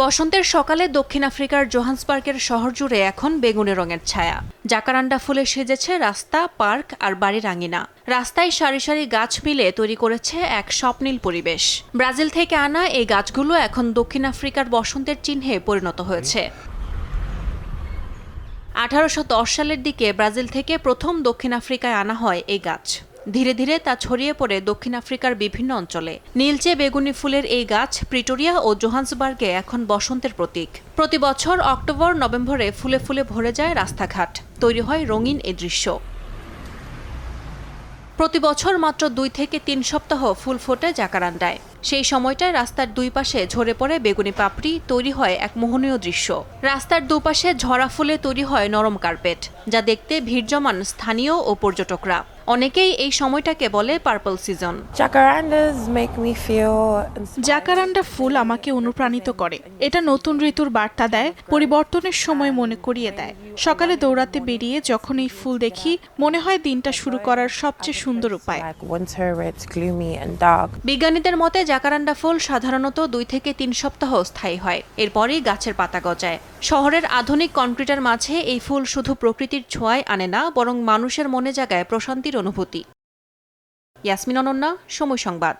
বসন্তের সকালে দক্ষিণ আফ্রিকার জোহান্সবার্গের শহর জুড়ে এখন বেগুনি রঙের ছায়া। জাকারান্ডা ফুলে সেজেছে রাস্তা, পার্ক আর বাড়ির আঙিনা রাস্তায় সারি সারি গাছ মিলে তৈরি করেছে এক স্বপ্নীল পরিবেশ। ব্রাজিল থেকে আনা এই গাছগুলো এখন দক্ষিণ আফ্রিকার বসন্তের চিহ্নে পরিণত হয়েছে। আঠারোশ দশ সালের দিকে ব্রাজিল থেকে প্রথম দক্ষিণ আফ্রিকায় আনা হয় এই গাছ। ধীরে ধীরে তা ছড়িয়ে পড়ে দক্ষিণ আফ্রিকার বিভিন্ন অঞ্চলে। নীলচে বেগুনি ফুলের এই গাছ প্রিটোরিয়া ও জোহান্সবার্গে এখন বসন্তের প্রতীক। প্রতি বছর অক্টোবর, নভেম্বরে ফুলে ফুলে ভরে যায় রাস্তাঘাট। তৈরি হয় রঙিন এ দৃশ্য। প্রতি বছর মাত্র দুই থেকে তিন সপ্তাহ ফুল ফোটে জাকারান্ডায় সেই সময়টায় রাস্তার দুই পাশে ঝরে পড়ে বেগুনি পাপড়ি তৈরি হয় এক মোহনীয় দৃশ্য। রাস্তার দুপাশে ঝরা ফুলে তৈরি হয় নরম কার্পেট যা দেখতে ভিড় জমান স্থানীয় ও পর্যটকরা। অনেকেই এই সময়টাকে বলে পার্পল সিজন। জাকারান্ডা ফুল আমাকে অনুপ্রাণিত করে। এটা নতুন ঋতুর বার্তা দেয় পরিবর্তনের সময় মনে করিয়ে দেয়। সকালে দৌড়াতে বেরিয়ে যখন এই ফুল দেখি মনে হয় দিনটা শুরু করার সবচেয়ে সুন্দর উপায়. বিজ্ঞানীদের মতে জাকারান্ডা ফুল সাধারণত দুই থেকে তিন সপ্তাহ স্থায়ী হয়, এরপরই গাছের পাতা গজায়। শহরের আধুনিক কনক্রিটের মাঝে এই ফুল শুধু প্রকৃতির ছোঁয়ায় আনে না, বরং মানুষের মনে জাগায় প্রশান্তির অনুভূতি। ইয়াসমিন অনন্যা, সময় সংবাদ।